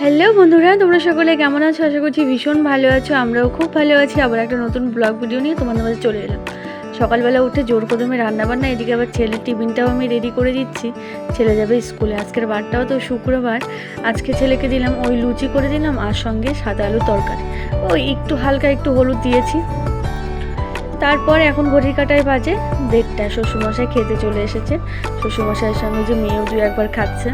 Hello বন্ধুরা, তোমরা সকলে কেমন আছো? আশা করছি ভীষণ ভালো আছো, আমরাও খুব ভালো আছি। আবার একটা নতুন ব্লগ ভিডিও নিয়ে তোমাদের মাঝে চলে এলাম। সকালবেলা উঠে জোর কদমে রান্নাবান্না, এদিকে আবার ছেলের টিফিনটাও আমি রেডি করে দিচ্ছি। ছেলে যাবে স্কুলে, আজকের বারটাও তো শুক্রবার। আজকে ছেলেকে দিলাম, ওই লুচি করে দিলাম, আর সঙ্গে সাদা আলু তরকারি। ওই একটু হালকা একটু হলুদ দিয়েছি। তারপর এখন ঘড়ির কাটায় বাজে দেড়টা। শ্বশুরমশাই খেতে চলে এসেছে। শ্বশুরমশাইয়ের সঙ্গে যে মেয়েও দু একবার খাচ্ছে।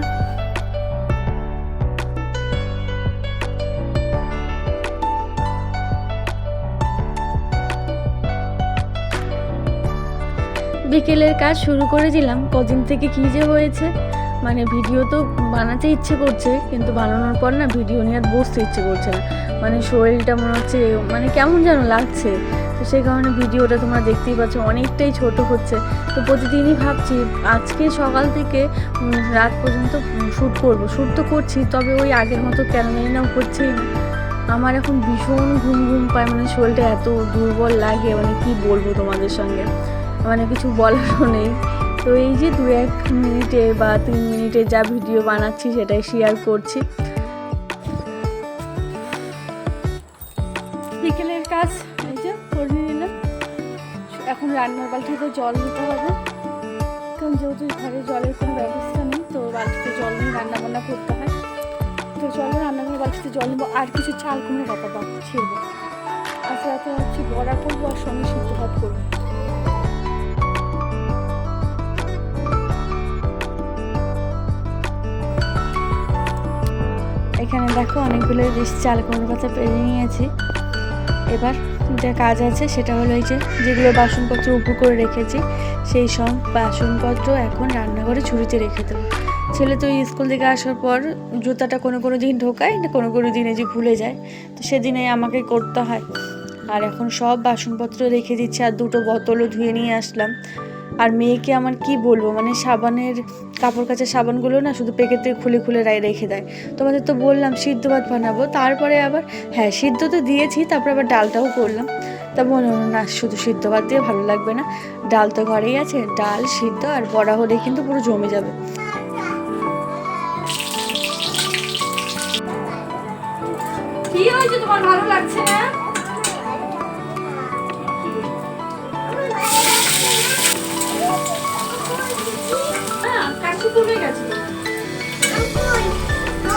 বিকেলের কাজ শুরু করে দিলাম। কদিন থেকে কী যে হয়েছে মানে ভিডিও তো বানাতে ইচ্ছে করছে, কিন্তু বানানোর পর না ভিডিও নিয়ে আর বসতে ইচ্ছে করছে না। মানে শরীরটা মনে হচ্ছে মানে কেমন যেন লাগছে। তো সেই কারণে ভিডিওটা তোমরা দেখতেই পাচ্ছ, অনেকটাই ছোট হচ্ছে। তো প্রতিদিনই ভাবছি, আজকে সকাল থেকে রাত পর্যন্ত শ্যুট করব। শ্যুট তো করছি, তবে ওই আগের মতো কেন না করছেই না আমার এখন ভীষণ ঘুম ঘুম পায় মানে শরীরটা এত দুর্বল লাগে মানে কি বলব তোমাদের সঙ্গে? মানে কিছু বলারও নেই। তো এই যে দু এক মিনিটে বা তিন মিনিটে যা ভিডিও বানাচ্ছি সেটাই শেয়ার করছি। বিকেলের কাজ, এই যে করে নিলাম। এখন রান্নার বালতিতে জল নিতে হবে। কারণ যেহেতু ঘরে জলের কোনো ব্যবস্থা নেই, তো বালতিতে জল নিয়ে রান্না বান্না করতে হয়। তো চলো রান্নাঘরের বালতিতে জল নেব। আর কিছু চাল কুমড়ো পাতা বা ছিড়বো। আজ রাতে হচ্ছে বড়া করব আর সঙ্গে সিদ্ধ ভাত করব। দেখো অনেকগুলো বেশ চাল কুমড়ো পাতা পেরে নিয়েছি। এবার যা কাজ আছে সেটা হলো এই যে যেগুলো বাসনপত্র উপর করে রেখেছি, সেই সব বাসনপত্র এখন রান্নাঘরে ঝুড়িতে রেখে দেবো। ছেলে তো স্কুল থেকে আসার পর জুতাটা কোনো কোনো দিন ঢোকায়, না কোনো কোনো দিনে যে ভুলে যায়। তো সেদিনে আমাকে করতে হয়। আর এখন সব বাসনপত্র রেখে দিচ্ছি আর দুটো বোতলও ধুয়ে নিয়ে আসলাম। আর মেয়েকে আমার কি বলব? মানে সাবানের কাপড় কাচা সাবানগুলো না শুধু প্যাকেট থেকে খুলে খুলে রেখে দেয়। তোমাদের তো বললাম সিদ্ধ ভাত বানাবো, তারপরে আবার হ্যাঁ সিদ্ধ তো দিয়েছি, তারপরে আবার ডালটাও করলাম। তা মনে হলো না, শুধু সিদ্ধ ভাত দিয়ে ভালো লাগবে না। ডাল তো ঘরেই আছে, ডাল, সিদ্ধ আর বড়া হলে কিন্তু পুরো জমে যাবে। কি হয়েছে তোমার? ভালো লাগছে না?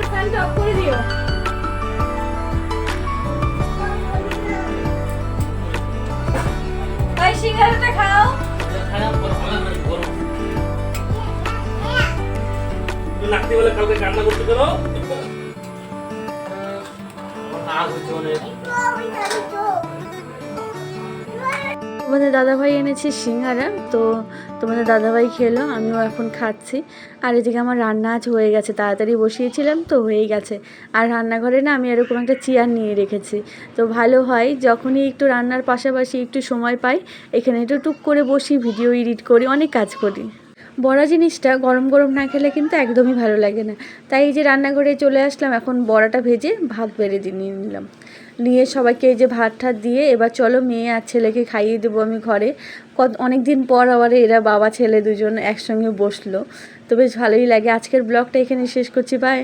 ঘরের ফ্যানটা অফ করে দিও। ভাই সিঙ্গারাটা খাও। নাকতে বলে কালকে কান্না করতে করো আমার রাগ হচ্ছে অনেক তোমাদের দাদাভাই এনেছে সিঙ্গারা, তো তোমাদের দাদাভাই খেলো, আমিও এখন খাচ্ছি। আর এদিকে আমার রান্না আজ হয়ে গেছে, তাড়াতাড়ি বসিয়েছিলাম তো হয়ে গেছে। আর রান্নাঘরে না আমি এরকম একটা চেয়ার নিয়ে রেখেছি। তো ভালো হয়, যখনই একটু রান্নার পাশাপাশি একটু সময় পাই, এখানে একটু টুক করে বসি, ভিডিও এডিট করি, অনেক কাজ করি। বড়া জিনিসটা গরম গরম না খেলে কিন্তু একদমই ভালো লাগে না। তাই এই যে রান্নাঘরে চলে আসলাম, এখন বড়াটা ভেজে ভাত বেড়ে দিয়ে নিলাম। নিয়ে সবাইকে এই যে ভাত ঠাত দিয়ে এবার চলো মেয়ে আর ছেলেকে খাইয়ে দেবো আমি ঘরে। কত অনেক দিন পর আবার এরা বাবা, ছেলে দুজন একসঙ্গে বসল। তো বেশ ভালোই লাগে। আজকের ব্লগটা এখানে শেষ করছি। বাই